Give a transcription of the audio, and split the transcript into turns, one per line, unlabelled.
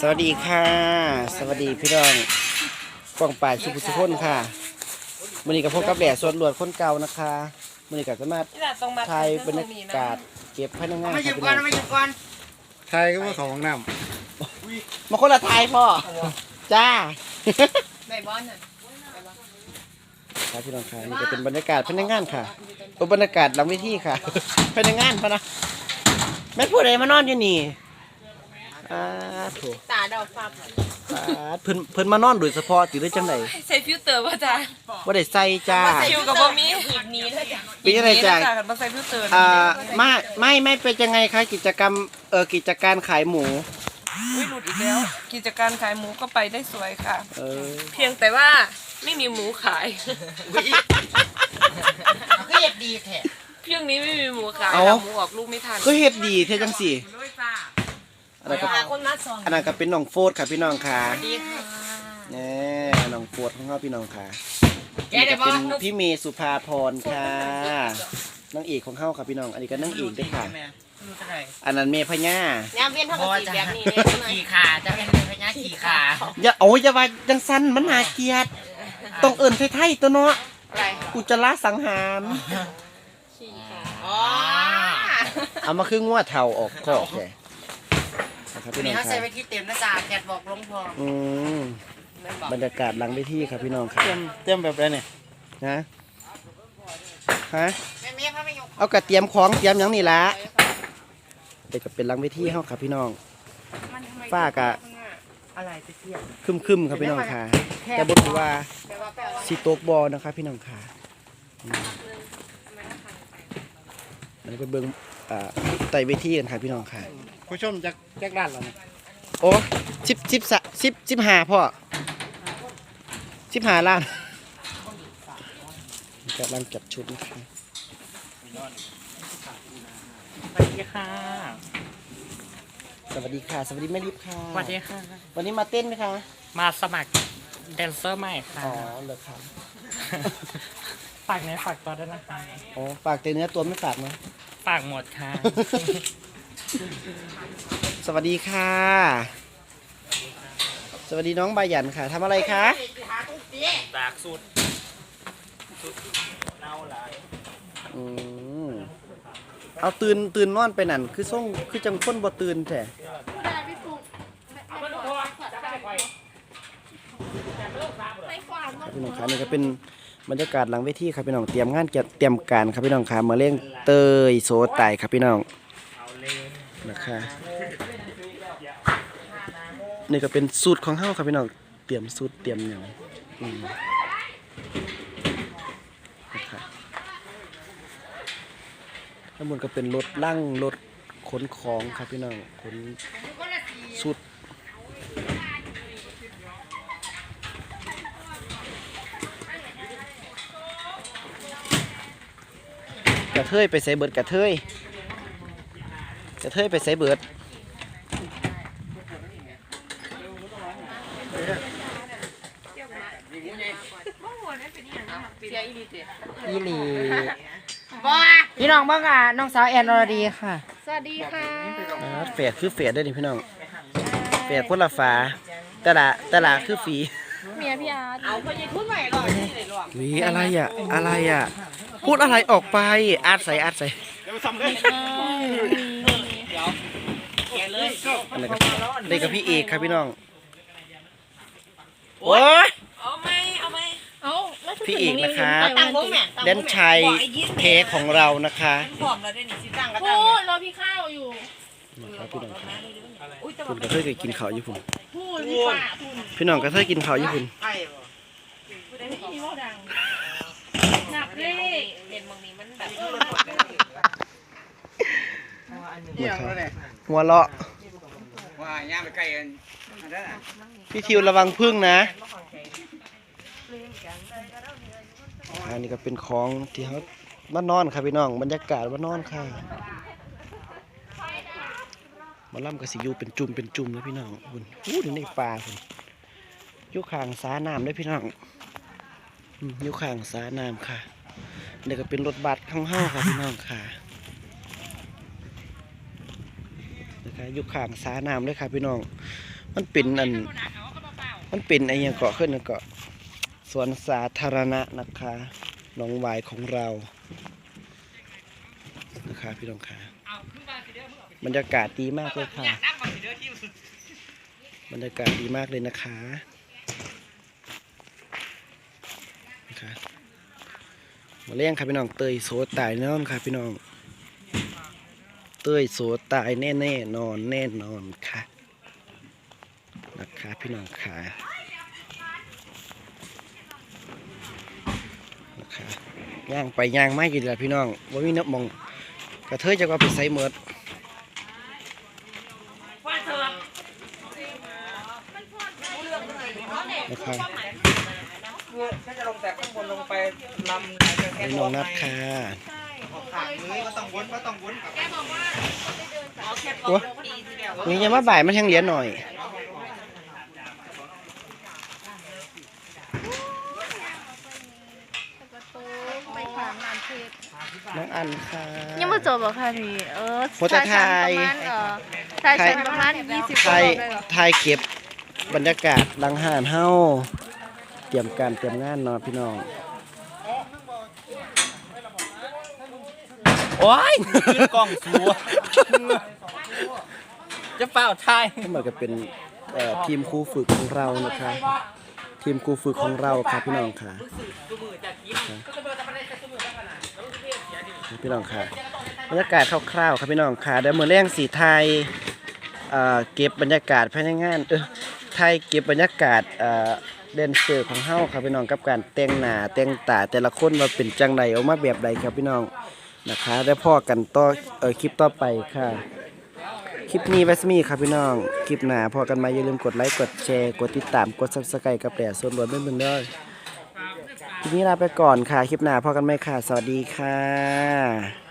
สวัสดีค่ะ สวัสดีพี่น้องกองป่ายสุภุสุพนค่ะมื่อนี้กับพบกับแดดสวนหลวดคนเก่านะคะมื่อนี้กับสามารถ
นี่แหละตรงมา
ถ่ายบรรยากาศเก็บพนักงาน
ไม่หยิ
ค่ะ
บ
พี่
ก่อ
น้
น
อง
ไม่หยิบก่อน
ไทยก็ว่าของน้
มาคนละทายพ่อจ้า
ในบอลน่ะ
ครับพี่น้องค่ะนี่จะเป็นบรรยากาศพนักงานค่ะโอ้บรรยากาศหลังเวทีค่ะพนักงานพะนะแม่นผู้ใดมานอนอยู่นี่ อ่าโถู
ตาดอกฟ้า
เพิ่นเพิ่นมานอนโดยเฉพาะติได้จังได
ใส่ฟิลเตอร์ป่ะจ๊ะ
บ่ได้ใส่จ้า
คิวกับบ่มีหีบนี้เลยจ้ะ
เป็นยังไงจ๊ะ
กันมาใส่ฟิลเตอร์
อ่าไม่ไม่ไม่เป็นยังไงคะกิจกรรมเออกิจการขายหมู
อุ้ยหลุดอีกแล้ว กิจการขายหมูก็ไปได้สวยค่ะ
เออ
เพียงแต่ว่าไม่มีหมูขาย
ก็เห็ดดีแท้
เพียงนี้ไม่มีหมูขายค่ะหมูออกลูกไม่ทัน
ก็เฮ็ดดีเท่จังสี่ อันนั้นก็
คนมาสอง
อันนั้นก็เป็นน้องโฟดค่ะพี่น้องค่ะ
ดีค่ะ
แน่น้องโฟดของเราพี่น้องค่ะ
แก
นี่
ได้
ก็
บ่
เป็นพี่เมย์สุภาพรค่ะนางเอกของเขาค่ะพี่น้อง อันนี้ก็นางเอกด้วยค่ะ
ดูกันหน่อย
อันนั้นเมย์พญา
ยามเวียนเท่ากับสีแบบนี้เลยใช่ไหม
ขี่ขาจะเป็นพญาขี่ขา
อย่าโอ้ยอย่าว่าจังสั้นมันน่าเกลียดต้องเอิ้นไทยๆตัวเนาะ
อะไร
อุจจาระสังหาร
ขี้ค่ะ
อ๋อ
เอามาครึ่งว่าเท่าออกคอกแก นะครับ
ที
พี่น้
นี้
อง
เขาใส่
ค่ะ
ไว้ที่เต็มนะจ๊ะแกดบอกลงพอ
อืมบรรยากาศหลังเวทีครับพี่น้องครับำ
เตรียมเตรียมแบบไรเนี่ย
นะฮะ
แม่เมียพาไปยก
เอากระเตรียมของเตรียมหยังนี่ละเด็กก็เป็นหลังเวทีเฮาครับพี่น้องฝ้ากะ
อะไรไปเที่ยว
คึมคึมๆครับพี่น้องค่ะ แต่บนว่าสีโตกบอนะครับพี่น้องค่ะอืมอันนี้ไปเบิ่ง อ่าไต่เวทีกันครับพี่น้องค่ะ
ผู้ชมจากจากด้านเราเนี่ย
โอ้สิบสิบสะสิบสิบห้าพ่อสิบห้าล้านกำลังจัดชุดนะคะ
สวัสดีค่ะ
สวัสดีค่ะ สวัสดีแม่ลิฟค่ะ
สวัสดีค่ะ
วันนี้มาเต้นไหมคะ
มาสมัครแดนเซอร์ใหม่ค่ะ
อ๋อเหรอครับ
ฝากในฝากตัวด้วยนะคะ
อ๋อฝากแต่เนื้อตัวไม่ฝากนะ
ฝากหมดค่ะ
สวัสดีค่ะ สวัสดีน้องใบหยันค่ะทำอะไรคะ
ตากสุดสุดเอาหลาย
อืมเอาตื่นตื่นนอนไปนั่น คือส่งคือจังคนบ่ตื่นแต่พี่น้องคะนี่ก็เป็น บรรยากาศหลังเวทีครับพี่น้องเตรียมงานเก็บเตรียมการครับพี่น้องค่ะมาเล่งเตยโซไตครับพี่น้องนะคะนี่ก็เป็นสูตรของเฮาครับพี่น้องเตรียมสูตรเตรียมอย่างอืมนะคะข้างบนก็เป็นรถลั่งรถขนของครับพี่น้องขนสุด กระเทยไปใส่เบิดกระเทยกระเทยไปใส่เบิด
เสียอีดีเต
ยี่หลีพี่น้องบ้างอะน้องสาวแอนอรดีค่ะ
สวัสดีค่ะ
อ่าแฝดคือแฝดได้อนี่พี่น้องแฝดคนละฝาแต่ละแต่ละคือฝี
เมียพี่อาร์ตเอาพยิพูดใหม่หรอที่ไหนหรอ
หวีอะไรอะ อะไรอะ พูดอะไรออกไปอาดใส่อาดใส่อันนี้ก็นี่กับพี่เอกครับพี่น้องโอ้ย
เอาไหมเอาไหมเอาแล้ว
พี่เอกนะคะ
ตั้งวงแม่
แดนชัยเทของเรานะคะ
ผอมแล้วด้วยนี่สิตั้งก็
พู
ตั้ง
ดรอพี่ข้าวอยู่
นะครับพี่น้องครับคุณกระเทยเคยกินข้าวญี่ปุ่น
พูดพี่ข้าพูด
พี่น้องกระเทยกินข้าวญี่ปุ่น
ไอ้
พี่ว่าดังหนักเลยเห็นบางนี้มันแบบ
นะครับหัวเราะ
ว่าย่างไปไกลกันอันนั้นอะ
พี่ทิวระวังพึ่งนะ อันนี้ก็เป็นของที่เขามานอนค่ะพี่น้อง บรรยากาศมานอนค่ะห มาล่ำกับสิอยูเป็นจุ่มเป็นจุ่มเลยพี่น้องคุณอู้ดูในป่าคุณยู่ข้างสาน้ำเลยพี่น้องยู่ข้างสาน้ำค่ะเดี๋ยวก็เป็นรถบัสข้างห้าค่ะพี่น้องค่ะนะคะยู่ข้างสาน้ำเลยค่ะพี่น้อง มันเป็นอันมันเป็นไอ้หยังเกาะขึ้นนะเกาะสวนสาธารณะนะคะหนองวายของเรานะคะพี่น้องค่ะ บรรยากาศดีมากเลยค่ะ บรรยากาศดีมากเลยนะคะนะคะมาเลี้ยงค่ะพี่น้องเตยโสตายแน่นอนค่ะพี่น้อง เตยโสตายแน่แน่ๆนอนแน่นอนค่ะนะคะพี่น้องค่ะนะคะย่างไปย่างไม่กี่เดือนพี่น้องว่ามีน้ำมอง กระเทยจะก็ไปใส่เมิดนะคะ
ถ้าจะลงแต่ข้างบนลงไปลำไหนจะแค่
พี่น้องนัดค่ะ
ขาดมือก็ต้องวนก็ต้องวนกลับ
โอ้ยังจะมาบ่ายมันยังเหรียญหน่อย
ไปขางงานเพชร
น้องอันค่ะ
ยังไม่จบหรอคะพี่เออ
โพสต์ถ่าย
ประมาณเออถ่ายฉันประมาณยี่สิบ
ไทยไทยเก็บบรรยากาศหลังหานเฮาเตรียมการเตรียมงานเนาะพี่น้อง
โอ้ยขึ้นกล้องสัวจะเปล่าทาย
ทั้งหมดก็เป็นเอ่อทีมครูฝึกของเรานะคะ ทีมครูฝึกของเราค่ะพี่น้องค่ะ พี่น้องค่ะบรรยากาศคร่าวๆครับพี่น้องค่ะเดี๋ยวมือแรงสีไทยเก็บบรรยากาศภายในงานเออไทยเก็บบรรยากาศเดนเซอร์ของเฮาครับพี่น้องกับการแต่งหน้าแต่งตาแต่ละคนว่าเป็นจังใดออกมาแบบใดครับพี่น้องนะคะได้พ่อกันต่อเออคลิปต่อไปค่ะ คลิปนี้ไว้สมีครับพี่น้องคลิปหน้าพอกันมาอย่าลืมกดไลค์กดแชร์กดติดตามกด subscribe กับแดดส่วนรวมไม่เบิ่งเด้อค ทีนี้ลาไปก่อนค่ะ คลิปหน้าพอกันไหมค่ะ สวัสดีค่ะ